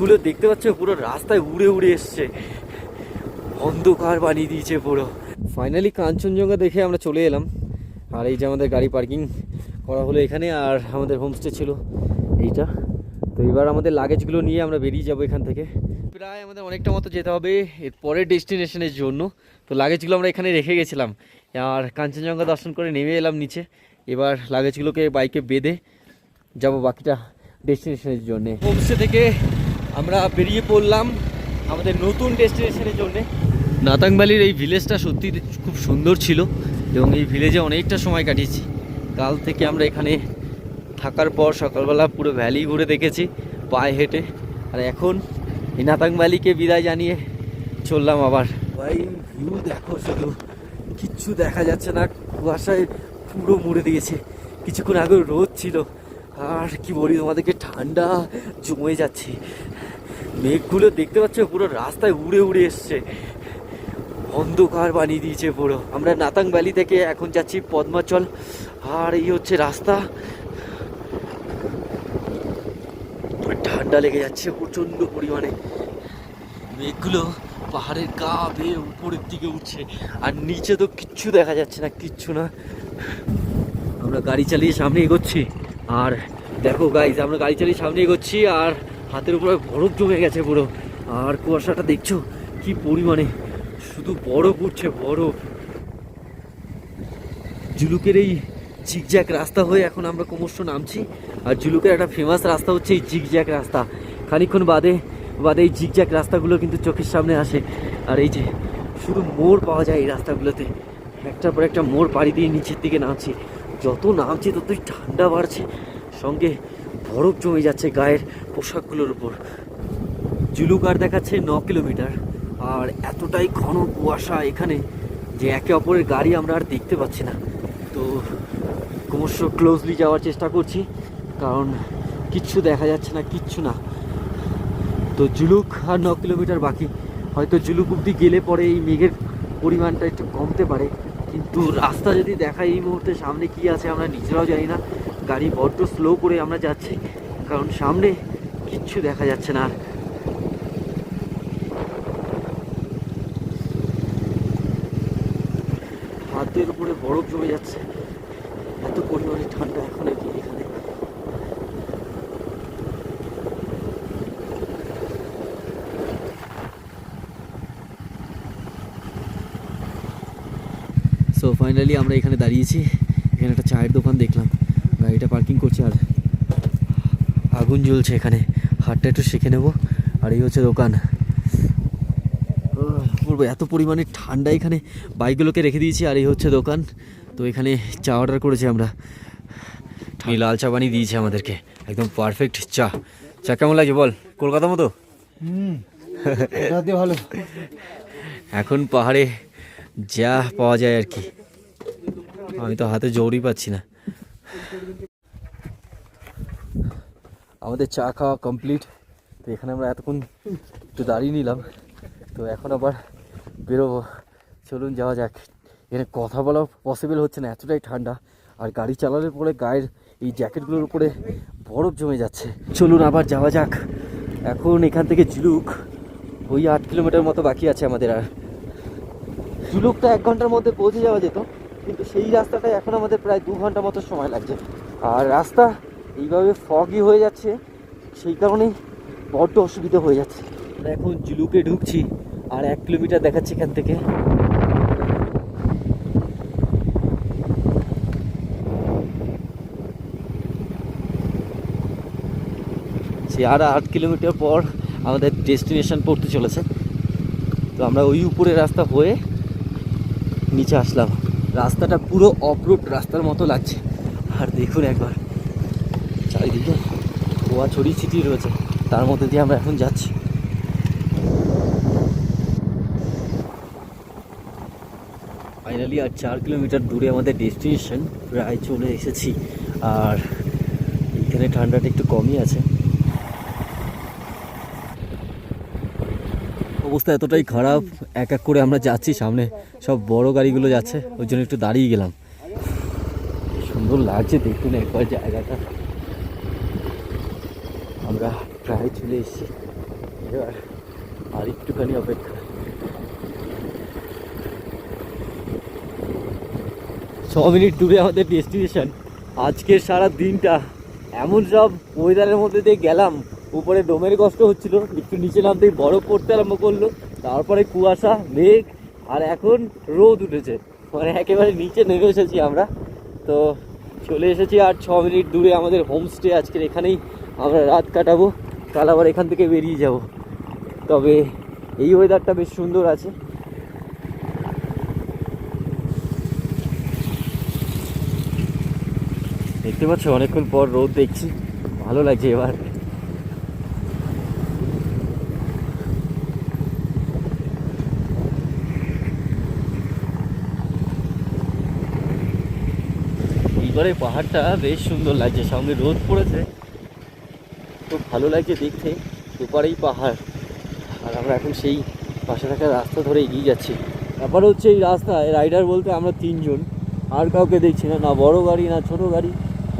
গুলো দেখতে পাচ্ছ, পুরো রাস্তায় উড়ে উড়ে এসছে। অন্ধকার বানিয়ে দিয়েছে পুরো। ফাইনালি কাঞ্চনজঙ্ঘা দেখে আমরা চলে এলাম। আর এই যে আমাদের গাড়ি পার্কিং করা হলো এখানে, আর আমাদের হোমস্টে ছিল এইটা। তো এবার আমাদের লাগেজগুলো নিয়ে আমরা বেরিয়ে যাব এখান থেকে। প্রায় আমাদের অনেকটা মতো যেতে হবে এর পরের ডেস্টিনেশনের জন্য। তো লাগেজগুলো আমরা এখানে রেখে গেছিলাম। আর কাঞ্চনজঙ্ঘা দর্শন করে নেমে এলাম নিচে। এবার লাগেজগুলোকে বাইকে বেঁধে যাব বাকিটা ডেস্টিনেশনের জন্যে। হোমস্টে থেকে আমরা বেরিয়ে পড়লাম আমাদের নতুন ডেস্টিনেশনের জন্যে। নাতাংবালির এই ভিলেজটা সত্যি খুব সুন্দর ছিল এবং এই ভিলেজে অনেকটা সময় কাটিয়েছি। কাল থেকে আমরা এখানে থাকার পর সকালবেলা পুরো ভ্যালি ঘুরে দেখেছি পায়ে হেঁটে। আর এখন এই নাতাংবালিকে বিদায় জানিয়ে চললাম আবার। ভাই ভিউ দেখো শুধু। কিচ্ছু দেখা যাচ্ছে না কুয়াশায় পুরো মুড়ে দিয়েছে। কিছুক্ষণ আগে রোদ ছিল। আর কি বলি তোমাদেরকে ঠান্ডা জমে যাচ্ছে। মেঘগুলো দেখতে পাচ্ছ, পুরো রাস্তায় উড়ে উড়ে এসছে। অন্ধকার বানিয়ে দিয়েছে পুরো। আমরা নাতাং ভ্যালি থেকে এখন যাচ্ছি পদ্মাচল। আর এই হচ্ছে রাস্তা। ঠান্ডা লেগে যাচ্ছে প্রচণ্ড পরিমাণে। মেঘগুলো পাহাড়ের গা বেয়ে উপরের দিকে উঠছে। আর নিচে তো কিচ্ছু দেখা যাচ্ছে না, কিচ্ছু না। আমরা গাড়ি চালিয়ে সামনে এগোচ্ছি। আর দেখো গাইজ আমরা গাড়ি চালিয়ে সামনে এগোচ্ছি। আর হাতের উপরে বরফ জমে গেছে পুরো। আর কুয়াশাটা দেখছ? কি পরিমাণে। শুধু বরফ উঠছে, বরফ। জুলুকের এই জিগজ্যাক রাস্তা হয়ে এখন আমরা ক্রমশ নামছি। আর জুলুকের একটা ফেমাস রাস্তা হচ্ছে এই জিগজ্যাক রাস্তা। খানিকক্ষণ বাদে বাদে এই জিগজ্যাক রাস্তাগুলো কিন্তু চোখের সামনে আসে। আর এই যে, শুধু মোড় পাওয়া যায় এই রাস্তাগুলোতে। একটার পর একটা মোড় পাড়ি দিয়ে নিচের দিকে নামছি। যত নামছি ততই ঠান্ডা বাড়ছে। সঙ্গে বরফ জমে যাচ্ছে গায়ের পোশাকগুলোর উপর। জুলুক আর দেখাচ্ছে ন কিলোমিটার। আর এতটাই ঘন কুয়াশা এখানে যে একে অপরের গাড়ি আমরা আর দেখতে পাচ্ছি না। তো ক্রমশ ক্লোজলি যাওয়ার চেষ্টা করছি, কারণ কিচ্ছু দেখা যাচ্ছে না, কিচ্ছু না। তো জুলুক আর ন কিলোমিটার বাকি। হয়তো জুলুক অব্দি গেলে পরে এই মেঘের পরিমাণটা একটু কমতে পারে। কিন্তু রাস্তা যদি দেখায় এই মুহূর্তে সামনে কি আছে আমরা নিজেরাও জানি না। গাড়ি বড্ড স্লো করে আমরা যাচ্ছি, কারণ সামনে কিচ্ছু দেখা যাচ্ছে না হাতের উপরে বরফ জমে যাচ্ছে। এত পরিমাণে ঠান্ডা এখন কি এখানে। সো ফাইনালি আমরা এখানে দাঁড়িয়েছি। এখানে একটা চায়ের দোকান দেখলাম। গাড়িটা পার্কিং করছি আর আগুন জ্বলছে এখানে। হাটটা একটু শিখে নেব। আর এই হচ্ছে দোকান। বলব এত পরিমাণে ঠান্ডা এখানে। বাইকগুলোকে রেখে দিয়েছি আর এই হচ্ছে দোকান। তো এখানে চা অর্ডার করেছি আমরা। লাল চা বানিয়ে দিয়েছে আমাদেরকে। একদম পারফেক্ট চা। চা কেমন লাগছে বল? কলকাতা মতো? ভালো। এখন পাহাড়ে যা পাওয়া যায় আর কি। আমি তো হাতে জোরই পাচ্ছি না। আমাদের চা খাওয়া কমপ্লিট তো এখানে আমরা এতক্ষণ একটু দাঁড়িয়ে নিলাম। তো এখন আবার বেরোবো। চলুন যাওয়া যাক। এখানে কথা বলা পসিবল হচ্ছে না, এতটাই ঠান্ডা। আর গাড়ি চালানোর পরে গায়ের এই জ্যাকেটগুলোর উপরে বরফ জমে যাচ্ছে। চলুন আবার যাওয়া যাক। এখন এখান থেকে জুলুক। ওই আট কিলোমিটার মতো বাকি আছে আমাদের আর। জুলুকটা এক ঘণ্টার মধ্যে পৌঁছে যাওয়া যেত। কিন্তু সেই রাস্তাটায় এখন আমাদের প্রায় দু ঘণ্টা মতো সময় লাগছে। আর রাস্তা এইভাবে ফগই হয়ে যাচ্ছে, সেই কারণেই বড্ড অসুবিধা হয়ে যাচ্ছে। এখন জুলুকে ঢুকছি, আর এক কিলোমিটার দেখাচ্ছি এখান থেকে। আর আট কিলোমিটার পর আমাদের ডেস্টিনেশন পড়তে চলেছে। তো আমরা ওই উপরে রাস্তা হয়ে নিচে আসলাম। রাস্তাটা পুরো অফরোড রাস্তার মতো লাগছে। আর দেখুন একবার। চারিদিকে গোয়া ছড়ি ছিটি রয়েছে। তার মধ্যে দিয়ে আমরা এখন যাচ্ছি। ফাইনালি আর চার কিলোমিটার দূরে আমাদের ডেস্টিনেশন প্রায় চলে এসেছি। আর এখানে ঠান্ডাটা একটু কমই আছে। অবস্থা এতটাই খারাপ। এক এক করে আমরা যাচ্ছি সামনে। সব বড় গাড়িগুলো যাচ্ছে। ওই জন্য একটু দাঁড়িয়ে গেলাম। সুন্দর লাগছে দেখুন একবার জায়গাটা। আমরা প্রায় চলে এসেছি। এবার আর একটুখানি অপেক্ষা। ছ মিনিট দূরে আমাদের ডেস্টিনেশন। আজকের সারা দিনটা এমন সব ওয়েদারের মধ্যে দিয়ে গেলাম। উপরে দমের কষ্ট হচ্ছিল, একটু নিচে নামতেই বরফ পড়তে আরম্ভ করল, তারপরে কুয়াশা, মেঘ, আর এখন রোদ উঠেছে। মানে একেবারে নিচে নেমে এসেছি আমরা। তো চলে এসেছি আর ছ মিনিট দূরে আমাদের হোমস্টে, আজকের এখানেই আমরা রাত কাটাবো। কাল আবার এখান থেকে বেরিয়ে যাব। তবে এই ওয়েদারটা বেশ সুন্দর আছে। দেখতে পাচ্ছ, অনেকক্ষণ পর রোদ দেখছি। ভালো লাগছে এবার। এইবারে পাহাড়টা বেশ সুন্দর লাগছে সঙ্গে রোদ পড়েছে। খুব ভালো লাগছে দেখতে দুপারেই পাহাড়। আর আমরা এখন সেই পাশে থাকা রাস্তা ধরে এগিয়ে যাচ্ছি। ব্যাপার হচ্ছে এই রাস্তায় রাইডার বলতে আমরা তিনজন। আর কাউকে দেখছি না না বড় গাড়ি, না ছোট গাড়ি,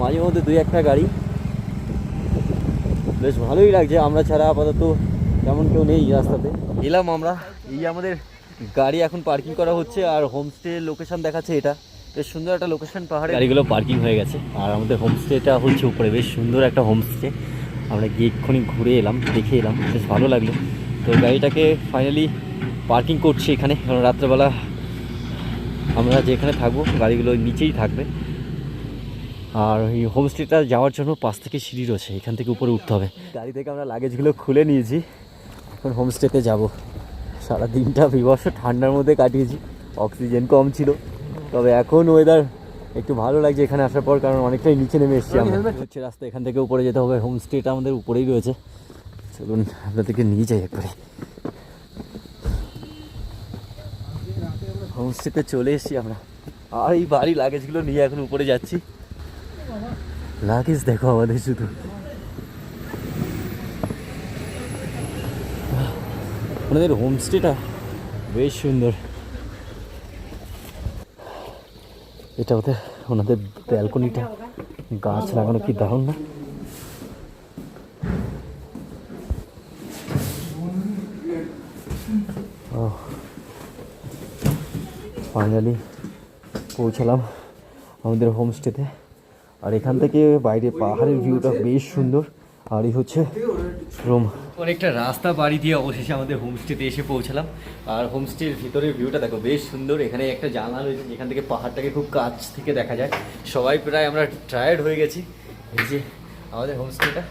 মাঝে মধ্যে দুই একটা গাড়ি। বেশ ভালোই লাগছে, আমরা ছাড়া আপাতত তেমন কেউ নেই রাস্তাতে। এলাম আমরা, এই আমাদের গাড়ি এখন পার্কিং করা হচ্ছে আর হোমস্টে লোকেশন দেখাচ্ছে এটা। বেশ সুন্দর একটা লোকেশন পাহাড়ে গাড়িগুলো পার্কিং হয়ে গেছে। আর আমাদের হোমস্টেটা হচ্ছে উপরে, বেশ সুন্দর একটা হোমস্টে আমরা গিয়ে এক্ষুনি ঘুরে এলাম, দেখে এলাম, বেশ ভালো লাগল। তো গাড়িটাকে ফাইনালি পার্কিং করছি এখানে, কারণ রাত্রেবেলা আমরা যেখানে থাকব, গাড়িগুলো নিচেই থাকবে। আর এই হোমস্টেটা যাওয়ার জন্য পাশ থেকে সিঁড়ি রয়েছে, এখান থেকে উপরে উঠতে হবে। গাড়ি থেকে আমরা লাগেজগুলো খুলে নিয়েছি, এখন হোমস্টেতে যাব। সারা দিনটা বিবর্ষ ঠান্ডার মধ্যে কাটিয়েছি অক্সিজেন কম ছিল। তবে এখন ওয়েদার একটু ভালো লাগছে এখানে আসার পর কারণ অনেকটাই নিচে নেমে এসেছি আমরা। হচ্ছে রাস্তা এখান থেকে উপরে যেতে হবে হোমস্টেটা আমাদের উপরেই রয়েছে। চলুন আপনাদেরকে নিয়ে যাই একবারে। হোমস্টেতে চলে এসেছি আমরা। আর এই বাড়ি লাগেজগুলো নিয়ে এখন উপরে যাচ্ছি। লাগেজ দেখো আমাদের শুধু। আমাদের হোমস্টেটা বেশ সুন্দর। এটা ওদের, ওনাদের ব্যালকনিটা গাছ লাগানো কি দারুণ না? ফাইনালি পৌঁছালাম আমাদের হোমস্টেতে আর এখান থেকে বাইরে পাহাড়ের ভিউটা বেশ সুন্দর। আর এই হচ্ছে রুম অনেকটা রাস্তা বাড়ি দিয়ে অবশেষে আমাদের হোমস্টেতে এসে পৌঁছালাম। আর হোমস্টের ভিতরের ভিউটা দেখো, বেশ সুন্দর। এখানে একটা জানলা রয়েছে, যেখান থেকে পাহাড়টাকে খুব কাছ থেকে দেখা যায়। সবাই প্রায় আমরা টায়ার্ড হয়ে গেছি। এই যে আমাদের হোমস্টেটা।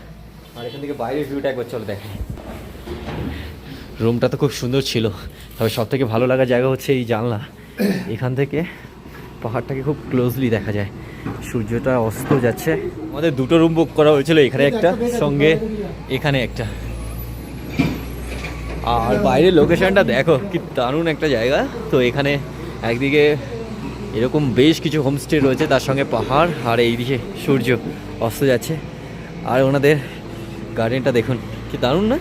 আর এখান থেকে বাইরের ভিউটা একবার চলো দেখাই রুমটা তো খুব সুন্দর ছিল, তবে সব থেকে ভালো লাগা জায়গা হচ্ছে এই জানলা। এখান থেকে পাহাড়টাকে খুব ক্লোজলি দেখা যায়। সূর্যটা অস্ত যাচ্ছে। আমাদের দুটো রুম বুক করা হয়েছিল, এখানে একটা, সঙ্গে এখানে একটা। আর বাইরের লোকেশনটা দেখো, কি দারুণ একটা জায়গা। তো এখানে একদিকে এরকম বেশ কিছু হোমস্টে রয়েছে, তার সঙ্গে পাহাড়, আর এইদিকে সূর্য অস্ত যাচ্ছে। আর ওনাদের গার্ডেনটা দেখুন, কি দারুণ না?